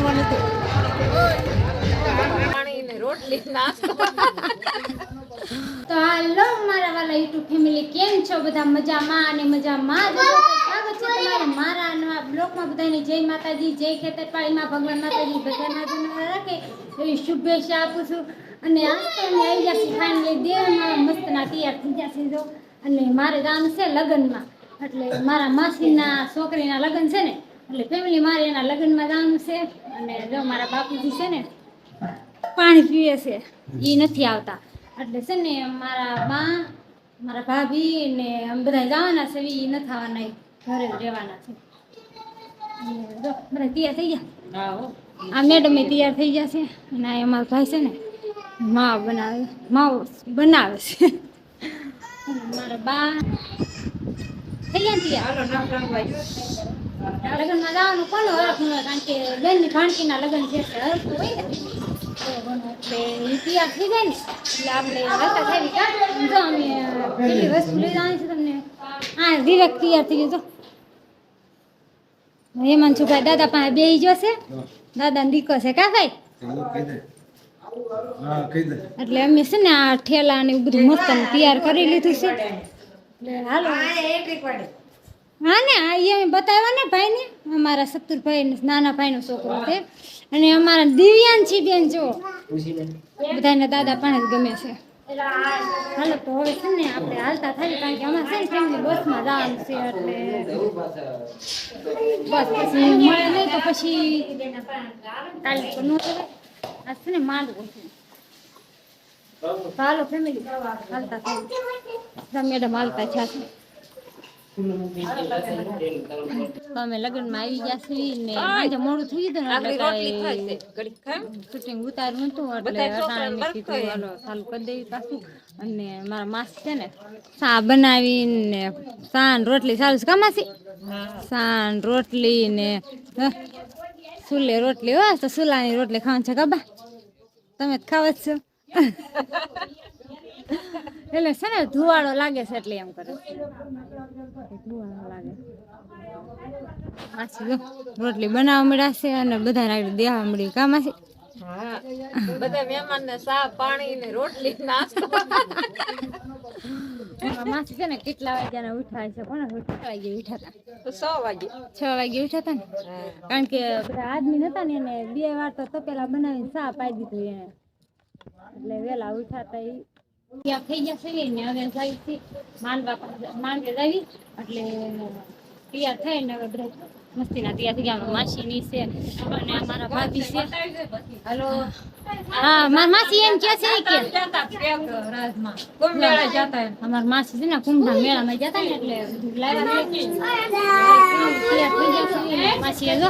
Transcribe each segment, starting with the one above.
બનવાનું હતું. રોટલી નાસ્તો. તો હાલો મારા વાલા યુટ્યુબ ફેમિલી કેમ છો? બધા મજામાં અને મજામાં જ? સ્વાગત છે તમારું મારા નવા બ્લોગમાં બધાની. જય માતાજી જય ખેતરપાળીમાં ભગવાન માતાજી બધા જન્મ રાખે. એવી શુભેચ્છા આપું છું. અને આજ તો અમે આવી જશે ફાઇનલી દેવમાં. મસ્તના તૈયાર થઈ જશે જો. અને મારે ગામ છે લગ્નમાં. એટલે મારા માસીના છોકરીના લગ્ન છે ને એટલે ફેમિલી મારે એના લગ્નમાં જવાનું છે અને જો મારા બાપુજી છે ને પાણી પીવે છે એ નથી આવતા. એટલે છે ને મારા બા મારા ભાભી ને અમે બધા જવાના છે એ નથી આવવાના ઘરે રહેવાના છે. જો બધા તૈયાર થઈ ગયા? આ મેડમે તૈયાર થઈ ગયા છે અને અમારો ભાઈ છે ને માવ બનાવે માવ બનાવે છે. મારા બા. થઈ ગયા ને તૈયાર લગ્નમાં જવાનું ન હોય કારણ કે બેનની ભાણકીના લગ્ન છે હરખું હોય ને. તૈયાર થઈ જાય ને એટલે આપણે રસ્તા થઈ કા? જો અમે કેટલી વસ્તુ લઈ જવાની છે તમને. હા વિવેક તૈયાર થઈ ગયો હેમંત છુભાઈ દાદા પાસે બે જશે દાદા દીકો છે કા ભાઈ? એટલે અમે છે ને આ ઠેલા ને એવું બધું મસ્ત તૈયાર કરી લીધું છે. હાલો. હા ને આ અમે બતાવ્યા ને ભાઈને અમારા સત્તુરભાઈ ને નાના ભાઈનો છોકરો છે. અને અમારા દિવ્યાંશી બેન જો. બધાને દાદા પણ જ ગમે છે. હાલો તો હવે છે ને આપણે હાલતા થાય કારણ કે અમારે છે ને ફેમિલી બસમાં જવાનું છે એટલે બસ પછી મળે નહીં તો પછી કાલે તો ન કરે આ છે ને માંડવું છે હાલો ફેમિલી હાલતા થાય મેડમ હાલતા છે અમે લગ્નમાં આવી ગયા છીએ ને આજે મોડું થઈ ગયું ને આગળ રોટલી થાય એટલે શૂટિંગ ઉતાર્યું અટાણે ચાલુ કરી દેવી પાછું અને મારા માસ છે ને સા બનાવીને સાન રોટલી સારું છે કામાસી સાન રોટલી ને સુલે રોટલી હો તો સુલાની રોટલી ખાવાનું છે ગબા તમે જ ખાવ જ છો. એટલે છે ને ધુવાળો લાગે છે એટલે એમ કરે. ધુવાળો લાગે. માસી રોટલી બનાવવા મળ્યા છે અને બધા આગળ દેવા મળી કામાસી હા બધા મહેમાન ને ચા પાણી ને રોટલી નાસ્તો. માસી છે ને કેટલા વાગ્યાના ઉઠાય છે કોને કેટલા વાગે. છ વાગે ઉઠાતા ને? કારણ કે બધા આદમી નતા ને એને બે વાર તો તપેલા બનાવીને ચા પાઈ દીધું એને. એટલે વેલા ઉઠાતા ઈ. ત્યાં થઈ ગયા છે ને હવે જાય માંડવા પાસે જાવી એટલે તૈયાર થઈને હવે મસ્તીના તૈયાર થઈ ગયા. માસીની છે અને અમારા ભાભી છે. હલો. હા મારા માસી એમ કે છે કે રાજમાં કુંભ મેળા જતા અમાર માસી છે ને કુંભના મેળામાં જતા ને એટલે બધું લાવ્યા છે. તૈયાર થઈ ગયા છે ને માસીએ જો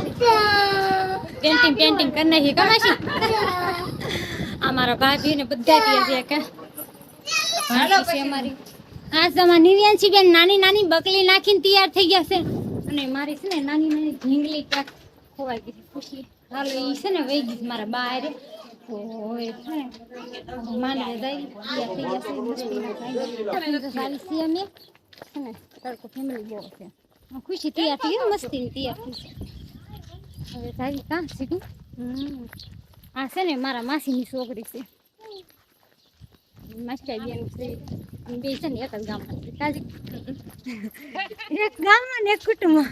પેન્ટિંગ પેન્ટિંગ કરી નાખી કા માસી? અમારા ભાભી ને બધા ત્યાં થયા કે. છે અમારી. આ નિવ્યાંશી બેન નાની નાની બકલી નાખીને તૈયાર થઈ ગયા છે. અને મારી છે ને નાની નાની ઢીંગલી ક્યાંક ખોવાઈ ગઈ ખુશી. હાલો એ છે ને વહી ગઈ મારા બા હારે. તો હવે છે ને માંડવે જાય. તૈયાર થઈ સારી છીએ અમે. છે ને તડકો ફેમિલી બહુ છે. ખુશી તૈયાર થઈ ગઈ ને મસ્તીની તૈયાર થઈ હવે સારી કાં સીધું? આ છે ને મારા માસીની છોકરી છે. માસ્ટર બેન છે બે છે ને એક જ ગામમાં. તાજી એક ગામમાં ને એક કુટુંબમાં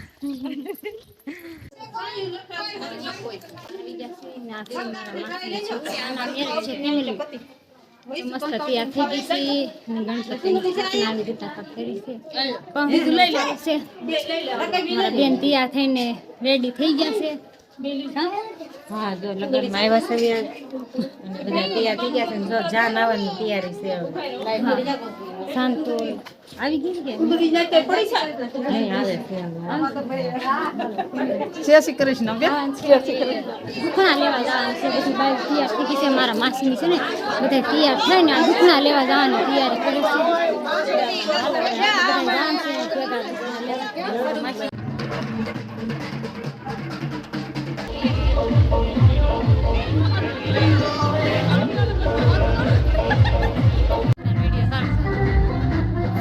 મસ્ત તૈયાર થઈ ગઈ છે ગણપતિની સ્થાપના આવી રીતે કરી છે પંખ બેન તૈયાર થઈને રેડી થઈ ગયા છે હા? હા જો લગ્નમાં આવ્યા છે અને બધા તૈયાર થઈ ગયા છે ને જો જાન આવવાની તૈયારી છે શાંતો આવી ગઈ કે? નહીં આવે છે જય શ્રી કૃષ્ણ બે દુખણા લેવા જવાનું છે બધી બાઈ તૈયાર થઈ ગઈ છે મારા માસીની છે ને બધા તૈયાર થઈને આ દુખણા લેવા જવાની તૈયારી કરે છે.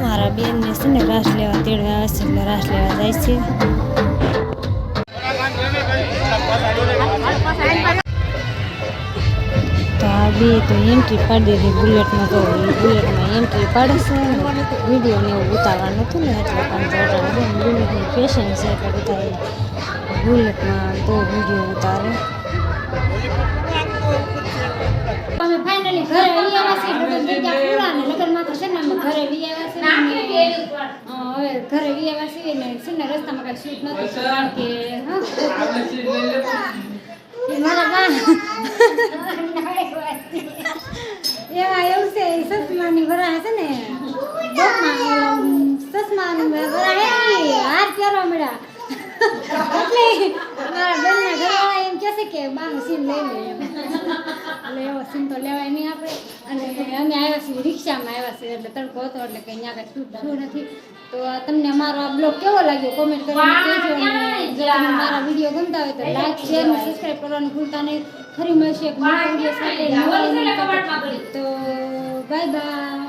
મારા બેનને છે ને રાસ લેવા તેડવા આવે છે એટલે રાસ લેવા જાય છે બે તો એન્ટ્રી પાડી દીધી બુલેટમાં તો બુલેટમાં એન્ટ્રી પાડે છે વીડિયો ને એવું ઉતારવાનું હતું ને એટલે પણ બુલેટની ફેશન છે એટલે બધા બુલેટમાં તો વીડિયો ઉતારે. અમે ફાઇનલી ઘરે લઈ આવ્યા છીએ. લગ્ન થઈ ગયા પૂરા ને લગ્નમાં તો છે ને અમે ઘરે લઈ આવ્યા છીએ. હવે ઘરે લઈ આવ્યા છીએ ને છે રસ્તામાં કાંઈ શૂટ નહોતું કારણ કે હા, મારા બા એવા એવું છે એ સસમાની વરાહ છે ને ડોકમાં ઓલા, સસમાની વરાહ હે ને, હાથ પહેરવા મળ્યા એટલે બેનના ઘરવાળા એમ કહે છે કે બાનું સીન લઈ લે એમ. એટલે એવો સીન તો લેવાય નહીં આપણે. અને અમે આવ્યા છીએ રિક્ષામાં આવ્યા છીએ એટલે તડકો હતો એટલે કંઈ ત્યાં કાંઈ છૂટ થયું નથી. તો તમને મારો આ બ્લોગ કેવો લાગ્યો? કોમેન્ટ કરીને કહેજો. અને તમને મારા વીડિયો ગમતા હોય તો લાઈક શેર અને સબસ્ક્રાઈબ કરવાનું ભૂલતા નહીં. ફરી મળશે એક નવા વીડિયો સાથે. તો બાય બાય